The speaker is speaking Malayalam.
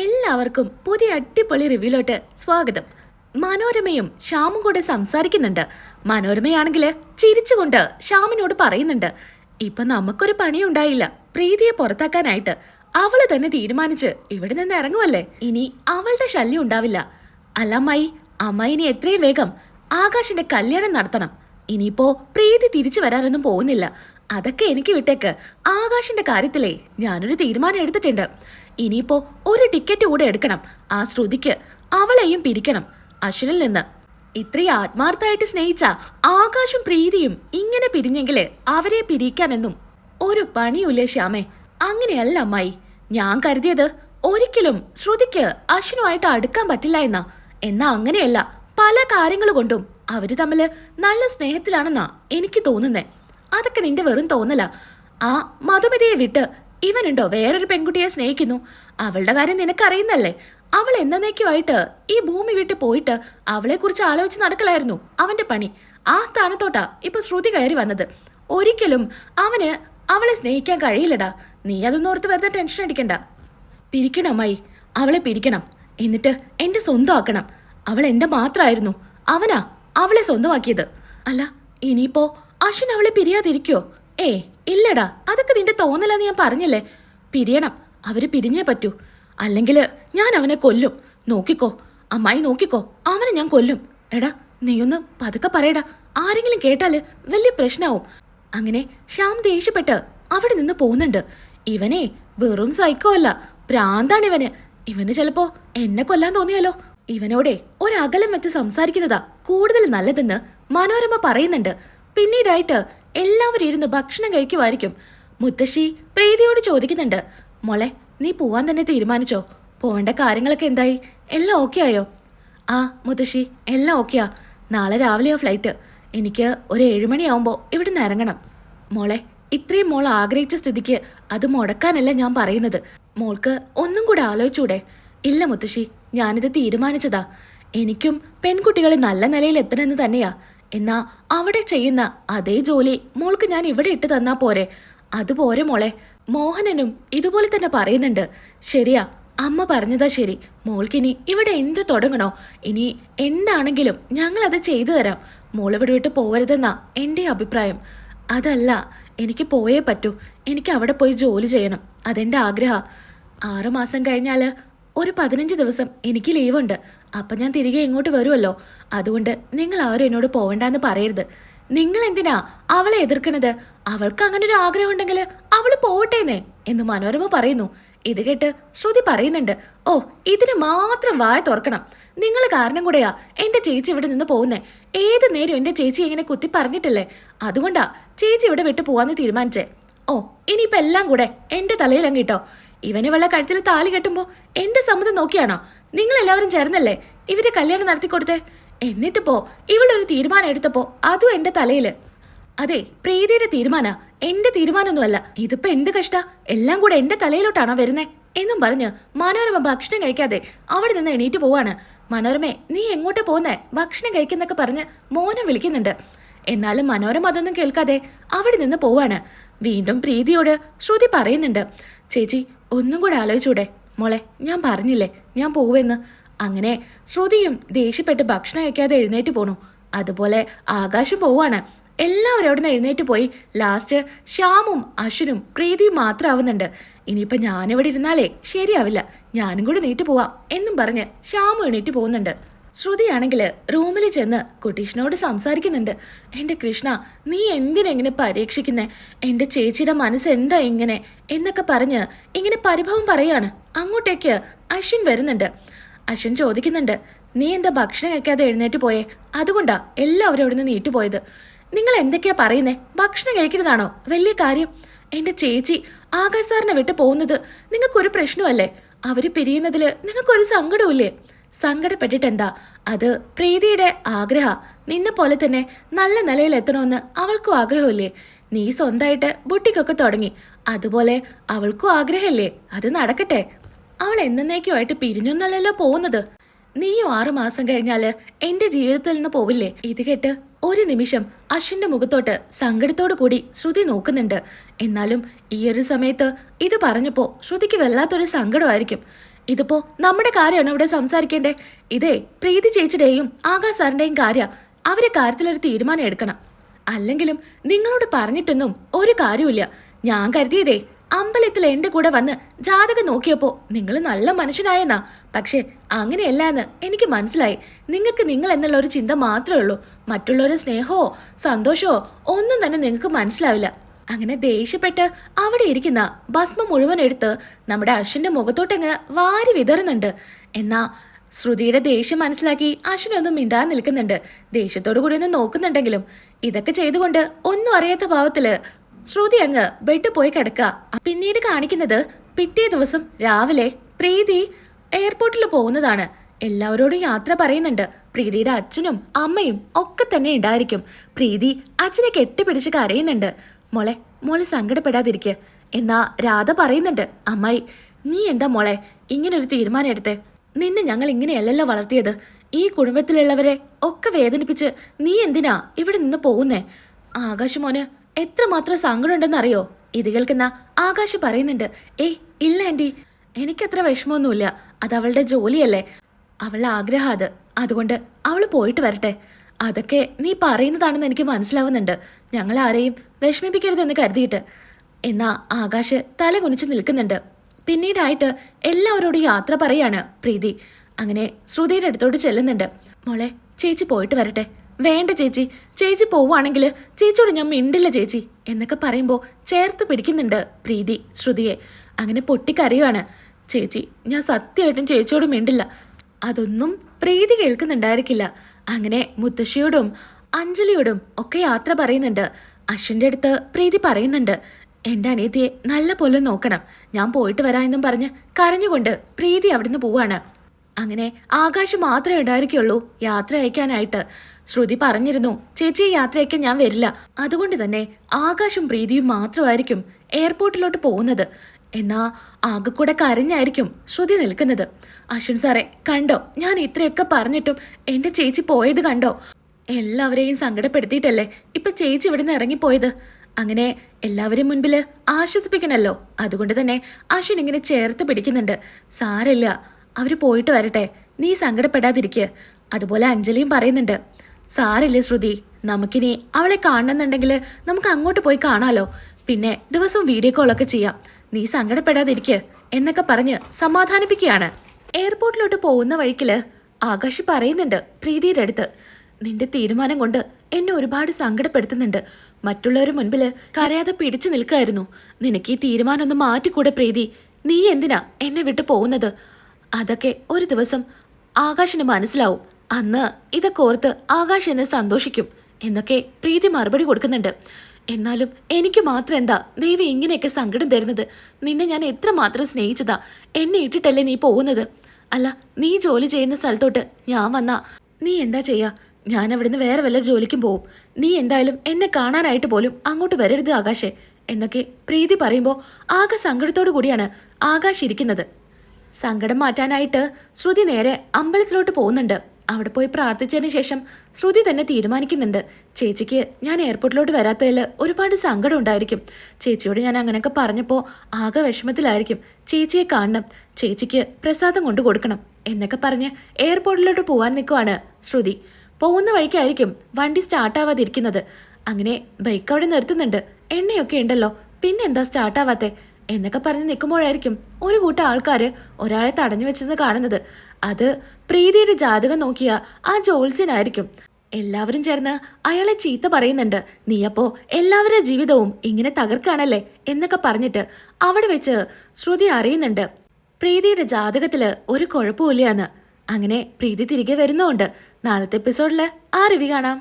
എല്ലാവർക്കും പുതിയ അടിപൊളി റിവ്യൂലോട്ട് സ്വാഗതം. മനോരമയും ശ്യാമും കൂടെ സംസാരിക്കുന്നുണ്ട്. മനോരമയാണെങ്കിൽ ചിരിച്ചുകൊണ്ട് ശ്യാമിനോട് പറയുന്നുണ്ട് ഇപ്പൊ നമുക്കൊരു പണിയുണ്ടായില്ല. പ്രീതിയെ പുറത്താക്കാനായിട്ട് അവൾ തന്നെ തീരുമാനിച്ച് ഇവിടെ നിന്ന് ഇറങ്ങുമല്ലേ ഇനി അവളുടെ ശല്യം ഉണ്ടാവില്ല. അല്ല അമ്മായി അമ്മായി ഇനി എത്രയും വേഗം ആകാശിന്റെ കല്യാണം നടത്തണം. ഇനിയിപ്പോ പ്രീതി തിരിച്ചു വരാനൊന്നും പോകുന്നില്ല. അതൊക്കെ എനിക്ക് വിട്ടേക്ക്. ആകാശിന്റെ കാര്യത്തിലേ ഞാനൊരു തീരുമാനം എടുത്തിട്ടുണ്ട്. ഇനിയിപ്പോ ഒരു ടിക്കറ്റ് കൂടെ എടുക്കണം. ആ ശ്രുതിക്ക് അവളെയും പിരിക്കണം. അശ്വിനിൽ നിന്ന്. ഇത്രയും ആത്മാർത്ഥമായിട്ട് സ്നേഹിച്ച ആകാശും പ്രീതിയും ഇങ്ങനെ പിരിഞ്ഞെങ്കിൽ അവരെ പിരിക്കാനെന്നും ഒരു പണിയുമില്ലേ ശ്യാമേ? അങ്ങനെയല്ല അമ്മായി. ഞാൻ കരുതിയത് ഒരിക്കലും ശ്രുതിക്ക് അശ്വിനുമായിട്ട് അടുക്കാൻ പറ്റില്ല എന്നാ. എന്നാ അങ്ങനെയല്ല. പല കാര്യങ്ങൾ കൊണ്ടും അവർ തമ്മിൽ നല്ല സ്നേഹത്തിലാണെന്നാ എനിക്ക് തോന്നുന്നേ. അതൊക്കെ നിന്റെ വെറും തോന്നല. ആ മധുമതിയെ വിട്ട് ഇവനുണ്ടോ വേറൊരു പെൺകുട്ടിയെ സ്നേഹിക്കുന്നു? അവളുടെ കാര്യം നിനക്കറിയുന്നല്ലേ? അവൾ എന്നേക്കുമായിട്ട് ഈ ഭൂമി വിട്ട് പോയിട്ട് അവളെ കുറിച്ച് ആലോചിച്ച് നടക്കലായിരുന്നു അവന്റെ പണി. ആ സ്ഥാനത്തോട്ടാ ഇപ്പൊ ശ്രുതി കയറി വന്നത്. ഒരിക്കലും അവന് അവളെ സ്നേഹിക്കാൻ കഴിയില്ലടാ. നീ അതൊന്നും ഓർത്ത് വെറുതെ ടെൻഷൻ അടിക്കണ്ട. പിരിക്കണം അമ്മായി. അവളെ പിരിക്കണം. എന്നിട്ട് എന്റെ സ്വന്തമാക്കണം. അവൾ എന്റെ മാത്രമായിരുന്നു അവനാ അവളെ സ്വന്തമാക്കിയത്. അല്ല ഇനിയിപ്പോ അശ്വിൻ അവളെ പിരിയാതിരിക്കോ? ഏ ഇല്ലടാ അതൊക്കെ നിന്റെ തോന്നലെന്ന് ഞാൻ പറഞ്ഞില്ലേ? പിരിയണം അവർ പിരിഞ്ഞേ പറ്റൂ. അല്ലെങ്കിൽ ഞാൻ അവനെ കൊല്ലും. നോക്കിക്കോ അമ്മായി നോക്കിക്കോ അവനെ ഞാൻ കൊല്ലും. എടാ നീയൊന്ന് പതുക്കെ പറയടാ. ആരെങ്കിലും കേട്ടാൽ വലിയ പ്രശ്നാവും. അങ്ങനെ ശ്യാം ദേഷ്യപ്പെട്ട് അവിടെ നിന്ന് പോകുന്നുണ്ട്. ഇവനെ വെറും സൈക്കോ അല്ല പ്രാന്താണ് ഇവന്. ഇവന് ചിലപ്പോ എന്നെ കൊല്ലാൻ തോന്നിയാലോ? ഇവനോടെ ഒരകലം വെച്ച് സംസാരിക്കുന്നതാ കൂടുതൽ നല്ലതെന്ന് മനോരമ പറയുന്നുണ്ട്. പിന്നീടായിട്ട് എല്ലാവരും ഇരുന്ന് ഭക്ഷണം കഴിക്കുമായിരിക്കും. മുത്തശ്ശി പ്രീതിയോട് ചോദിക്കുന്നുണ്ട് മോളെ നീ പോവാൻ തന്നെ തീരുമാനിച്ചോ? പോവേണ്ട കാര്യങ്ങളൊക്കെ എന്തായി? എല്ലാം ഓക്കെ ആയോ? ആ മുത്തശ്ശി എല്ലാം ഓക്കെയാ നാളെ രാവിലെയോ ഫ്ലൈറ്റ് എനിക്ക് ഒരു ഏഴുമണിയാവുമ്പോൾ ഇവിടുന്ന് ഇറങ്ങണം. മോളെ ഇത്രയും മോൾ ആഗ്രഹിച്ച സ്ഥിതിക്ക് അത് മുടക്കാനല്ല ഞാൻ പറയുന്നത്. മോൾക്ക് ഒന്നും കൂടെ ആലോചിച്ചൂടെ? ഇല്ല മുത്തശ്ശി ഞാനിത് തീരുമാനിച്ചതാ. എനിക്കും പെൺകുട്ടികളെ നല്ല നിലയിൽ എത്തണമെന്ന് തന്നെയാ. എന്നാ അവിടെ ചെയ്യുന്ന അതേ ജോലി മോൾക്ക് ഞാൻ ഇവിടെ ഇട്ട് തന്നാ പോരെ. അതുപോരെ മോളെ. മോഹനനും ഇതുപോലെ തന്നെ പറയുന്നുണ്ട്. ശരിയാ അമ്മ പറഞ്ഞതാ ശരി. മോൾക്കിനി ഇവിടെ എന്ത് തുടങ്ങണോ? ഇനി എന്താണെങ്കിലും ഞങ്ങളത് ചെയ്തു തരാം. മോൾ ഇവിടെ വിട്ട് പോവരുതെന്നാ എന്റെ അഭിപ്രായം. അതല്ല എനിക്ക് പോയേ പറ്റൂ. എനിക്ക് അവിടെ പോയി ജോലി ചെയ്യണം. അതെന്റെ ആഗ്രഹ. ആറുമാസം കഴിഞ്ഞാൽ ഒരു പതിനഞ്ച് ദിവസം എനിക്ക് ലീവുണ്ട്. അപ്പം ഞാൻ തിരികെ ഇങ്ങോട്ട് വരുമല്ലോ അതുകൊണ്ട് നിങ്ങൾ അവരെന്നോട് പോവണ്ടെന്ന് പറയരുത്. നിങ്ങൾ എന്തിനാ അവളെ എതിർക്കണത്? അവൾക്ക് അങ്ങനെ ഒരു ആഗ്രഹം ഉണ്ടെങ്കിൽ അവൾ പോവട്ടേന്നേ എന്ന് മനോരമ പറയുന്നു. ഇത് കേട്ട് ശ്രുതി പറയുന്നുണ്ട്. ഓ ഇതിന് മാത്രം വായ തുറക്കണം. നിങ്ങൾ കാരണം കൂടെയാ എന്റെ ചേച്ചി ഇവിടെ നിന്ന് പോകുന്നേ. ഏത് നേരം എന്റെ ചേച്ചി ഇങ്ങനെ കുത്തി പറഞ്ഞിട്ടില്ലേ? അതുകൊണ്ടാ ചേച്ചി ഇവിടെ വിട്ടു പോവാന്ന് തീരുമാനിച്ചേ. ഓ ഇനിയിപ്പോൾ എല്ലാം കൂടെ എന്റെ തലയിൽ അങ്ങ് ഇട്ടോ. ഇവന് വെള്ള കഴുത്തിൽ താലി കെട്ടുമ്പോ എന്റെ സമ്മതം നോക്കിയാണോ? നിങ്ങൾ എല്ലാവരും ചേർന്നല്ലേ ഇവരെ കല്യാണം നടത്തി കൊടുത്തേ? എന്നിട്ടിപ്പോ ഇവളൊരു തീരുമാനം എടുത്തപ്പോൾ അതും എന്റെ തലയിൽ അതെ പ്രീതിയുടെ തീരുമാന. എന്റെ തീരുമാനമൊന്നുമല്ല ഇതിപ്പോ എന്ത് കഷ്ട? എല്ലാം കൂടെ എന്റെ തലയിലോട്ടാണോ വരുന്നേ? എന്നും പറഞ്ഞ് മനോരമ ഭക്ഷണം കഴിക്കാതെ അവിടെ നിന്ന് എണീറ്റ് പോവാണ്. മനോരമേ നീ എങ്ങോട്ടാ പോകുന്നേ ഭക്ഷണം കഴിക്കുന്നൊക്കെ പറഞ്ഞ് മോനെ വിളിക്കുന്നുണ്ട്. എന്നാലും മനോരമ അതൊന്നും കേൾക്കാതെ അവിടെ നിന്ന് പോവാണ്. വീണ്ടും പ്രീതിയോട് ശ്രുതി പറയുന്നുണ്ട് ചേച്ചി ഒന്നും കൂടെ ആലോചിച്ചൂടെ. മോളെ ഞാൻ പറഞ്ഞില്ലേ ഞാൻ പോവെന്ന് അങ്ങനെ ശ്രുതിയും ദേഷ്യപ്പെട്ട് ഭക്ഷണം കഴിക്കാതെ എഴുന്നേറ്റ് പോണു. അതുപോലെ ആകാശം പോവാണ്. എല്ലാവരും അവിടെ നിന്ന് എഴുന്നേറ്റ് പോയി. ലാസ്റ്റ് ശ്യാമും അശ്വിനും പ്രീതിയും മാത്രം ആവുന്നുണ്ട്. ഇനിയിപ്പോൾ ഞാനിവിടെ ഇരുന്നാലേ ശരിയാവില്ല. ഞാനും കൂടെ നീറ്റ് പോവാം എന്നും പറഞ്ഞ് ശ്യാമു എണീറ്റ് പോകുന്നുണ്ട്. ശ്രുതിയാണെങ്കിൽ റൂമിൽ ചെന്ന് കുട്ടീഷിനോട് സംസാരിക്കുന്നുണ്ട്. എന്റെ കൃഷ്ണ നീ എന്തിനെങ്ങനെ പരീക്ഷിക്കുന്നേ? എന്റെ ചേച്ചിയുടെ മനസ്സ് എന്താ ഇങ്ങനെ? എന്നൊക്കെ പറഞ്ഞ് ഇങ്ങനെ പരിഭവം പറയാണ്. അങ്ങോട്ടേക്ക് അശ്വിൻ വരുന്നുണ്ട്. അശ്വിൻ ചോദിക്കുന്നുണ്ട് നീ എന്താ ഭക്ഷണം കഴിക്കാതെ എഴുന്നേറ്റ് പോയേ? അതുകൊണ്ടാ എല്ലാവരും അവിടെ നിന്ന് നീട്ടുപോയത് നിങ്ങൾ എന്തൊക്കെയാ പറയുന്നേ? ഭക്ഷണം കഴിക്കുന്നതാണോ വലിയ കാര്യം? എന്റെ ചേച്ചി ആകാശ് സാറിനെ വിട്ട് പോകുന്നത് നിങ്ങൾക്കൊരു പ്രശ്നമല്ലേ? അവർ പിരിയുന്നതിൽ നിങ്ങൾക്കൊരു സങ്കടമില്ലേ സങ്കടപ്പെട്ടിട്ട് എന്താ അത് പ്രീതിയുടെ ആഗ്രഹ. നിന്നെ പോലെ തന്നെ നല്ല നിലയിൽ എത്തണമെന്ന് അവൾക്കും ആഗ്രഹമില്ലേ? നീ സ്വന്തമായിട്ട് ബുട്ടിക്കൊക്കെ തുടങ്ങി. അതുപോലെ അവൾക്കും ആഗ്രഹമില്ലേ? അത് നടക്കട്ടെ. അവൾ എന്നേക്കുമായിട്ട് പിരിഞ്ഞൊന്നല്ലല്ലോ പോകുന്നത്. നീയും ആറു മാസം കഴിഞ്ഞാൽ എന്റെ ജീവിതത്തിൽ നിന്ന് പോവില്ലേ? ഇത് കേട്ട് ഒരു നിമിഷം അശ്വിന്റെ മുഖത്തോട്ട് സങ്കടത്തോടു കൂടി ശ്രുതി നോക്കുന്നുണ്ട്. എന്നാലും ഈയൊരു സമയത്ത് ഇത് പറഞ്ഞപ്പോ ശ്രുതിക്ക് വല്ലാത്തൊരു സങ്കടമായിരിക്കും. ഇതിപ്പോ നമ്മുടെ കാര്യമാണ് ഇവിടെ സംസാരിക്കേണ്ടേ? ഇതേ പ്രീതി ചേച്ചിയുടെയും ആകാശ് സാറിന്റെയും കാര്യ അവരെ കാര്യത്തിലൊരു തീരുമാനം എടുക്കണം. അല്ലെങ്കിലും നിങ്ങളോട് പറഞ്ഞിട്ടൊന്നും ഒരു കാര്യമില്ല ഞാൻ കരുതിയതേ അമ്പലത്തിൽ എന്റെ കൂടെ വന്ന് ജാതകം നോക്കിയപ്പോ നിങ്ങൾ നല്ല മനുഷ്യനായെന്നാ. പക്ഷേ അങ്ങനെയല്ല എന്ന് എനിക്ക് മനസ്സിലായി. നിങ്ങൾക്ക് നിങ്ങൾ എന്നുള്ള ഒരു ചിന്ത മാത്രമേ ഉള്ളൂ. മറ്റുള്ളവരുടെ സ്നേഹമോ സന്തോഷമോ ഒന്നും തന്നെ നിങ്ങൾക്ക് മനസ്സിലാവില്ല. അങ്ങനെ ദേഷ്യപ്പെട്ട് അവിടെ ഇരിക്കുന്ന ഭസ്മം മുഴുവൻ എടുത്ത് നമ്മുടെ അശ്വിന്റെ മുഖത്തോട്ടങ്ങ് വാരി വിതറുന്നുണ്ട്. എന്നാ ശ്രുതിയുടെ ദേഷ്യം മനസ്സിലാക്കി അശ്വിനൊന്നും മിണ്ടാതെ നിൽക്കുന്നുണ്ട്. ദേഷ്യത്തോടു കൂടി ഒന്ന് നോക്കുന്നുണ്ടെങ്കിലും ഇതൊക്കെ ചെയ്തുകൊണ്ട് ഒന്നും അറിയാത്ത ഭാവത്തിൽ ശ്രുതി അങ്ങ് ബെഡ് പോയി കിടക്കുക. പിന്നീട് കാണിക്കുന്നത് പിറ്റേ ദിവസം രാവിലെ പ്രീതി എയർപോർട്ടിൽ പോകുന്നതാണ്. എല്ലാവരോടും യാത്ര പറയുന്നുണ്ട്. പ്രീതിയുടെ അച്ഛനും അമ്മയും ഒക്കെ തന്നെ ഉണ്ടായിരിക്കും. പ്രീതി അച്ഛനെ കെട്ടിപ്പിടിച്ച് കരയുന്നുണ്ട്. മോളെ മോളെ സങ്കടപ്പെടാതിരിക്കുക എന്നാ രാധ പറയുന്നുണ്ട് അമ്മായി നീ എന്താ മോളെ ഇങ്ങനൊരു തീരുമാനം എടുത്തേ നിന്നെ ഞങ്ങൾ ഇങ്ങനെയല്ലല്ലോ വളർത്തിയത്. ഈ കുടുംബത്തിലുള്ളവരെ ഒക്കെ വേദനിപ്പിച്ച് നീ എന്തിനാ ഇവിടെ നിന്ന് പോകുന്നേ? ആകാശ് മോന് എത്രമാത്രം സങ്കടമുണ്ടെന്ന് അറിയോ ഇത് കേൾക്കുന്ന ആകാശ് പറയുന്നുണ്ട് ഏയ് ഇല്ല ആന്റി എനിക്കത്ര വിഷമമൊന്നുമില്ല. അത് അവളുടെ ജോലിയല്ലേ. അവളുടെ ആഗ്രഹം അത്. അതുകൊണ്ട് അവൾ പോയിട്ട് വരട്ടെ. അതൊക്കെ നീ പറയുന്നതാണെന്ന് എനിക്ക് മനസ്സിലാവുന്നുണ്ട്. ഞങ്ങൾ ആരെയും വിഷമിപ്പിക്കരുതെന്ന് കരുതിയിട്ട്. എന്നാ ആകാശ് തല കുനിച്ച് നിൽക്കുന്നുണ്ട്. പിന്നീടായിട്ട് എല്ലാവരോടും യാത്ര പറയാണ് പ്രീതി. അങ്ങനെ ശ്രുതിയുടെ അടുത്തോട്ട് ചെല്ലുന്നുണ്ട്. മോളെ ചേച്ചി പോയിട്ട് വരട്ടെ. വേണ്ട ചേച്ചി. ചേച്ചി പോവുകയാണെങ്കിൽ ചേച്ചിയോട് ഞാൻ മിണ്ടില്ല ചേച്ചി എന്നൊക്കെ പറയുമ്പോൾ ചേർത്ത് പിടിക്കുന്നുണ്ട് പ്രീതി ശ്രുതിയെ. അങ്ങനെ പൊട്ടിക്കരയുവാണ്. ചേച്ചി ഞാൻ സത്യമായിട്ടും ചേച്ചിയോട് മിണ്ടില്ല. അതൊന്നും പ്രീതി കേൾക്കുന്നുണ്ടായിരിക്കില്ല. അങ്ങനെ മുത്തശ്ശിയോടും അഞ്ജലിയോടും ഒക്കെ യാത്ര പറയുന്നുണ്ട്. അശ്വിന്റെ അടുത്ത് പ്രീതി പറയുന്നുണ്ട്. എന്റെ അനിയത്തിയെ നല്ല പോലെ നോക്കണം. ഞാൻ പോയിട്ട് വരാ എന്നും പറഞ്ഞ് കരഞ്ഞുകൊണ്ട് പ്രീതി അവിടുന്ന് പോവാണ്. അങ്ങനെ ആകാശം മാത്രമേ ഉണ്ടായിരിക്കുള്ളൂ യാത്ര അയക്കാനായിട്ട്. ശ്രുതി പറഞ്ഞിരുന്നു ചേച്ചി യാത്ര അയക്കാൻ ഞാൻ വരില്ല. അതുകൊണ്ട് തന്നെ ആകാശും പ്രീതിയും മാത്രമായിരിക്കും എയർപോർട്ടിലോട്ട് പോകുന്നത്. എന്നാ ആകെ കൂടെ കരഞ്ഞായിരിക്കും ശ്രുതി നിൽക്കുന്നത്. അശ്വിൻ സാറേ കണ്ടോ? ഞാൻ ഇത്രയൊക്കെ പറഞ്ഞിട്ടും എന്റെ ചേച്ചി പോയത് കണ്ടോ? എല്ലാവരെയും സങ്കടപ്പെടുത്തിയിട്ടല്ലേ ഇപ്പൊ ചേച്ചി ഇവിടുന്ന് ഇറങ്ങിപ്പോയത്? അങ്ങനെ എല്ലാവരെയും മുൻപിൽ ആശ്വസിപ്പിക്കണല്ലോ. അതുകൊണ്ട് തന്നെ അശ്വിൻ ഇങ്ങനെ ചേർത്ത് പിടിക്കുന്നുണ്ട്. സാരല്ല അവർ പോയിട്ട് വരട്ടെ. നീ സങ്കടപ്പെടാതിരിക്കുക അതുപോലെ അഞ്ജലിയും പറയുന്നുണ്ട് സാരല്ലേ ശ്രുതി നമുക്കിനി അവളെ കാണണമെന്നുണ്ടെങ്കിൽ നമുക്ക് അങ്ങോട്ട് പോയി കാണാലോ. പിന്നെ ദിവസവും വീഡിയോ കോളൊക്കെ ചെയ്യാം. നീ സങ്കടപ്പെടാതിരിക്ക് എന്നൊക്കെ പറഞ്ഞ് സമാധാനിപ്പിക്കുകയാണ്. എയർപോർട്ടിലോട്ട് പോകുന്ന വഴിക്കിൽ ആകാശ് പറയുന്നുണ്ട് പ്രീതിയുടെ അടുത്ത്. നിന്റെ തീരുമാനം കൊണ്ട് എന്നെ ഒരുപാട് സങ്കടപ്പെടുത്തുന്നുണ്ട്. മറ്റുള്ളവരുടെ മുൻപിൽ കരയാതെ പിടിച്ചു നിൽക്കായിരുന്നു. നിനക്ക് ഈ തീരുമാനം ഒന്ന് മാറ്റിക്കൂടെ പ്രീതി. നീ എന്തിനാ എന്നെ വിട്ടു പോകുന്നത്? അതൊക്കെ ഒരു ദിവസം ആകാശിന് മനസ്സിലാവും. അന്ന് ഇതൊക്കെ ഓർത്ത് ആകാശ് എന്നെ സന്തോഷിക്കും എന്നൊക്കെ പ്രീതി മറുപടി കൊടുക്കുന്നുണ്ട്. എന്നാലും എനിക്ക് മാത്രം എന്താ ദൈവം ഇങ്ങനെയൊക്കെ സങ്കടം തരുന്നത്? നിന്നെ ഞാൻ എത്രമാത്രം സ്നേഹിച്ചതാ? എന്നെ ഇട്ടിട്ടല്ലേ നീ പോകുന്നത്? അല്ല നീ ജോലി ചെയ്യുന്ന സ്ഥലത്തോട്ട് ഞാൻ വന്നാ നീ എന്താ ചെയ്യാ? ഞാൻ അവിടുന്ന് വേറെ വല്ല ജോലിക്കും പോവും. നീ എന്തായാലും എന്നെ കാണാനായിട്ട് പോലും അങ്ങോട്ട് വരരുത് ആകാശേ. എന്നൊക്കെ പ്രീതി പറയുമ്പോൾ ആകെ സങ്കടത്തോടു കൂടിയാണ് ആകാശ് ഇരിക്കുന്നത്. സങ്കടം മാറ്റാനായിട്ട് ശ്രുതി നേരെ അമ്പലത്തിലോട്ട് പോകുന്നുണ്ട്. അവിടെ പോയി പ്രാർത്ഥിച്ചതിന് ശേഷം ശ്രുതി തന്നെ തീരുമാനിക്കുന്നുണ്ട്. ചേച്ചിക്ക് ഞാൻ എയർപോർട്ടിലോട്ട് വരാത്തതിൽ ഒരുപാട് സങ്കടം ഉണ്ടായിരിക്കും. ചേച്ചിയോട് ഞാൻ അങ്ങനെയൊക്കെ പറഞ്ഞപ്പോൾ ആകെ വിഷമത്തിലായിരിക്കും. ചേച്ചിയെ കാണണം. ചേച്ചിക്ക് പ്രസാദം കൊണ്ടു കൊടുക്കണം എന്നൊക്കെ പറഞ്ഞ് എയർപോർട്ടിലോട്ട് പോകാൻ നിൽക്കുവാണ് ശ്രുതി. പോകുന്ന വഴിക്കായിരിക്കും വണ്ടി സ്റ്റാർട്ടാവാതിരിക്കുന്നത് അങ്ങനെ ബൈക്ക് അവിടെ നിർത്തുന്നുണ്ട്. എണ്ണയൊക്കെ ഉണ്ടല്ലോ പിന്നെന്താ സ്റ്റാർട്ടാവാത്തേ എന്നൊക്കെ പറഞ്ഞ് നിൽക്കുമ്പോഴായിരിക്കും ഒരു കൂട്ടം ആൾക്കാർ ഒരാളെ തടഞ്ഞു വെച്ചെന്ന് കാണുന്നത്. അത് പ്രീതിയുടെ ജാതകം നോക്കിയ ആ ജോത്സ്യനായിരിക്കും. എല്ലാവരും ചേർന്ന് അയാളെ ചീത്ത പറയുന്നുണ്ട്. നീയപ്പോ എല്ലാവരുടെ ജീവിതവും ഇങ്ങനെ തകർക്കാണല്ലേ എന്നൊക്കെ പറഞ്ഞിട്ട് അവിടെ വെച്ച് ശ്രുതി അറിയുന്നുണ്ട്. പ്രീതിയുടെ ജാതകത്തിൽ ഒരു കുഴപ്പമില്ലാന്ന് അങ്ങനെ പ്രീതി തിരികെ വരുന്നുമുണ്ട് നാളത്തെ എപ്പിസോഡിൽ ആ റിവ്യൂ കാണാം.